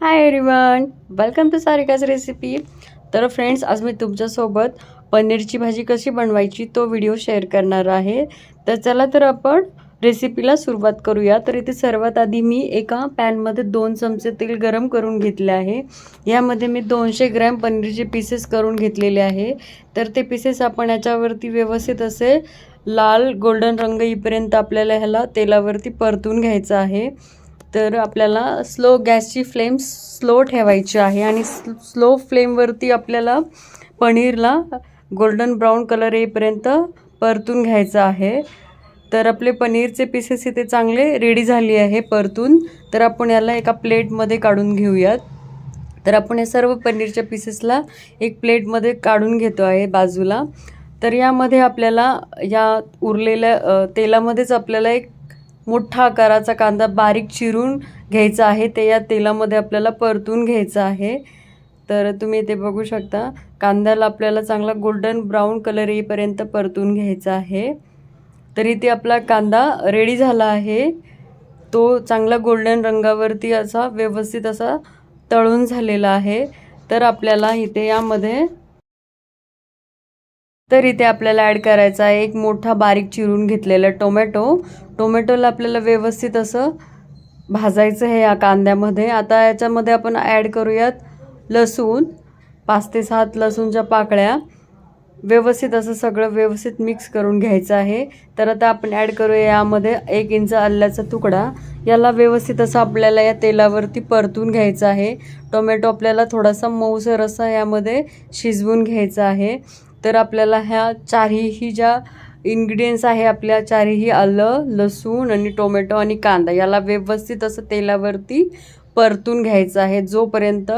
High everyone welcome to सारिकाच recipe तर friends आज मी तुमच्यासोबत पनीरची भाजी कशी बनवायची तो व्हिडिओ शेअर करणार आहे. तर चला तर आपण रेसिपीला सुरुवात करूया. तर इथे सर्वात आधी मी एका पॅनमध्ये दोन चमचे तेल गरम करून घेतले आहे. यामध्ये मी दोनशे ग्रॅम पनीरचे पीसेस करून घेतलेले आहे. तर ते पीसेस आपण याच्यावरती व्यवस्थित असे लाल गोल्डन रंग येईपर्यंत आपल्याला ह्याला तेलावरती परतून घ्यायचं आहे. तर आपल्याला स्लो गॅसची फ्लेम स्लो ठेवायची आहे आणि स्लो फ्लेमवरती आपल्याला पनीरला गोल्डन ब्राऊन कलर येईपर्यंत परतून घ्यायचं आहे. तर आपले पनीरचे पीसेस इथे चांगले रेडी झाली आहे परतून. तर आपण याला एका प्लेटमध्ये काढून घेऊयात. तर आपण या सर्व पनीरच्या पीसेसला एक प्लेटमध्ये काढून घेतो आहे बाजूला. तर यामध्ये आपल्याला या उरलेल्या तेलामध्येच आपल्याला एक मोठा आकाराचा कांदा बारीक चिरून घ्यायचा आहे. ते या तेलामध्ये आपल्याला परतून घ्यायचं आहे. तर तुम्ही इथे बघू शकता. कांद्याला आपल्याला चांगला गोल्डन ब्राऊन कलर येईपर्यंत परतून घ्यायचा आहे. तर इथे आपला कांदा रेडी झाला आहे. तो चांगला गोल्डन रंगावरती असा व्यवस्थित असा तळून झालेला आहे. तर आपल्याला इथे यामध्ये तर इथे आपल्याला ॲड करायचा आहे. एक मोठा बारीक चिरून घेतलेला टोमॅटो. टोमॅटोला आपल्याला व्यवस्थित असं भाजायचं आहे या कांद्यामध्ये. आता याच्यामध्ये आपण ॲड करूयात लसूण पाच ते सात लसूणच्या पाकळ्या. व्यवस्थित असं सगळं व्यवस्थित मिक्स करून घ्यायचं आहे. तर आता आपण ॲड करूया यामध्ये एक इंच आल्याचा तुकडा. याला व्यवस्थित असं आपल्याला या तेलावरती परतून घ्यायचं आहे. टोमॅटो आपल्याला थोडासा मऊसर असा यामध्ये शिजवून घ्यायचा आहे. तर आपल्याला ह्या चारही ज्या इन्ग्रेडियंट्स आहे आपल्या चारही आलं लसूण आणि टोमॅटो आणि कांदा याला व्यवस्थित असं तेलावरती परतून घ्यायचं आहे. जोपर्यंत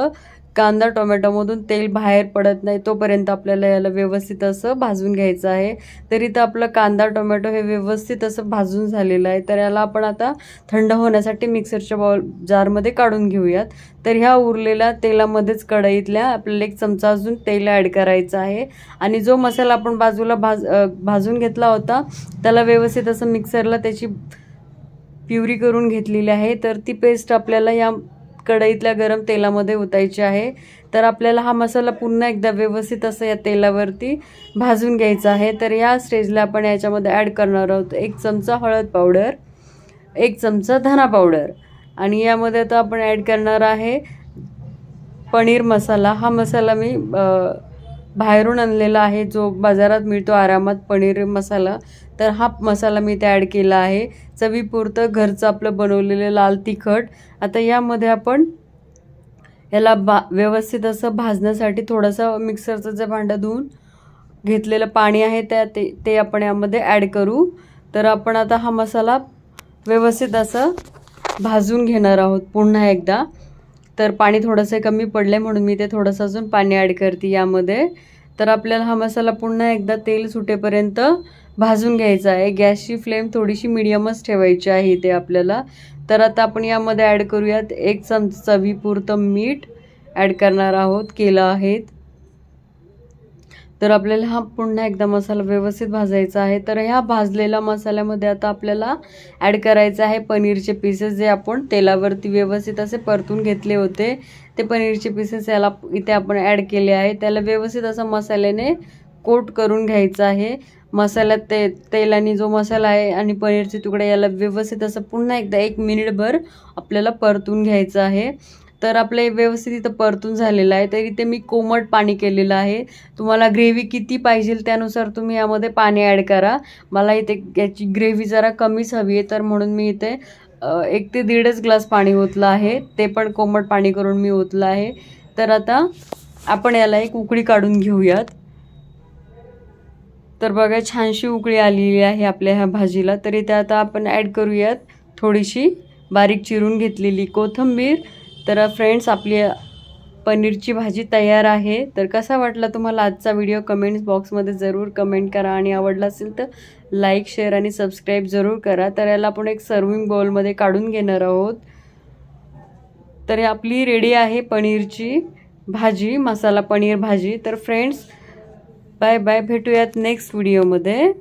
कांदा टोमॅटोमधून तेल बाहेर पडत नाही तोपर्यंत आपल्याला याला व्यवस्थित असं भाजून घ्यायचं आहे. तर इथं आपलं कांदा टोमॅटो हे व्यवस्थित असं भाजून झालेलं आहे. तर याला आपण आता थंड होण्यासाठी मिक्सरच्या बॉल जारमध्ये काढून घेऊयात. तर ह्या उरलेल्या तेलामध्येच कढईतल्या आपल्याला एक चमचा अजून तेल ॲड करायचं आहे. आणि जो मसाला आपण बाजूला भाज भाजून घेतला होता त्याला व्यवस्थित असं मिक्सरला त्याची प्युरी करून घेतलेली आहे. तर ती पेस्ट आपल्याला या कढईतल्या गरम तेलामध्ये ओतायची आहे. तर आपल्याला हा मसाला पुन्हा एकदा व्यवस्थित असं या तेलावरती भाजून घ्यायचा आहे. तर या स्टेजला आपण याच्यामध्ये ॲड करणार आहोत एक चमचा हळद पावडर एक चमचा धना पावडर आणि यामध्ये आता आपण ॲड करणार आहे पनीर मसाला. हा मसाला मी अ, बाहेरून आणलेला आहे जो बाजारात मिळतो आरामात पनीर मसाला तर हा मसाला मी इथे ॲड केला आहे. चवीपुरतं घरचं आपलं बनवलेलं लाल तिखट. आता यामध्ये आपण याला बा व्यवस्थित असं भाजण्यासाठी थोडंसं मिक्सरचं जे भांडं धुवून घेतलेलं पाणी आहे त्या ते ते आपण यामध्ये ॲड करू. तर आपण आता हा मसाला व्यवस्थित असं भाजून घेणार आहोत पुन्हा एकदा. तर पाणी थोडंसं कमी पडलं आहे म्हणून मी ते थोडंसं अजून पाणी ॲड करते यामध्ये. तर आपल्याला हा मसाला पुन्हा एकदा तेल सुटेपर्यंत भाजून घ्यायचा आहे. गॅसची फ्लेम थोडीशी मिडियमच ठेवायची आहे इथे आपल्याला. तर आता आपण यामध्ये ॲड करूयात एक चमचा चवीपुरतं मीठ ॲड करणार आहोत केलं आहेत. तर आपल्याला हा पुन्हा एकदा मसाला व्यवस्थित भाजायचा आहे. तर ह्या भाजलेल्या मसाल्यामध्ये आता आपल्याला ॲड करायचं आहे पनीरचे पीसेस जे आपण तेलावरती व्यवस्थित असे परतून घेतले होते. ते पनीरचे पीसेस याला इथे आपण ॲड केले आहे. त्याला व्यवस्थित असं मसाल्याने कोट करून घ्यायचं आहे. मसाल्यात ते तेल आणि जो मसाला आहे आणि पनीरचे तुकडे याला व्यवस्थित असं पुन्हा एकदा एक मिनिटभर आपल्याला परतून घ्यायचं आहे. तर आपलं व्यवस्थित इथं परतून झालेलं आहे. तर इथे मी कोमट पाणी केलेलं आहे. तुम्हाला ग्रेव्ही किती पाहिजे त्यानुसार तुम्ही यामध्ये पाणी ॲड करा. मला इथे याची ग्रेव्ही जरा कमीच हवी आहे तर म्हणून मी इथे एक ते दीडच ग्लास पाणी ओतलं आहे. ते पण कोमट पाणी करून मी ओतलं आहे. तर आता आपण याला एक उकळी काढून घेऊयात. तर बघा छानशी उकळी आलेली आहे आपल्या ह्या भाजीला. तर इथे आता आपण ॲड करूयात थोडीशी बारीक चिरून घेतलेली कोथिंबीर. तर फ्रेंड्स आपली पनीरची भाजी तयार आहे. तर कसा वाटला तुम्हाला आजचा व्हिडिओ? कमेंट्स बॉक्समध्ये जरूर कमेंट करा. आणि आवडला असेल तर लाईक शेअर आणि सबस्क्राईब जरूर करा. तर याला आपण एक सर्विंग बाउलमध्ये काढून घेणार आहोत. तर आपली रेडी आहे पनीरची भाजी मसाला पनीर भाजी. तर फ्रेंड्स बाय बाय भेटूयात नेक्स्ट व्हिडिओमध्ये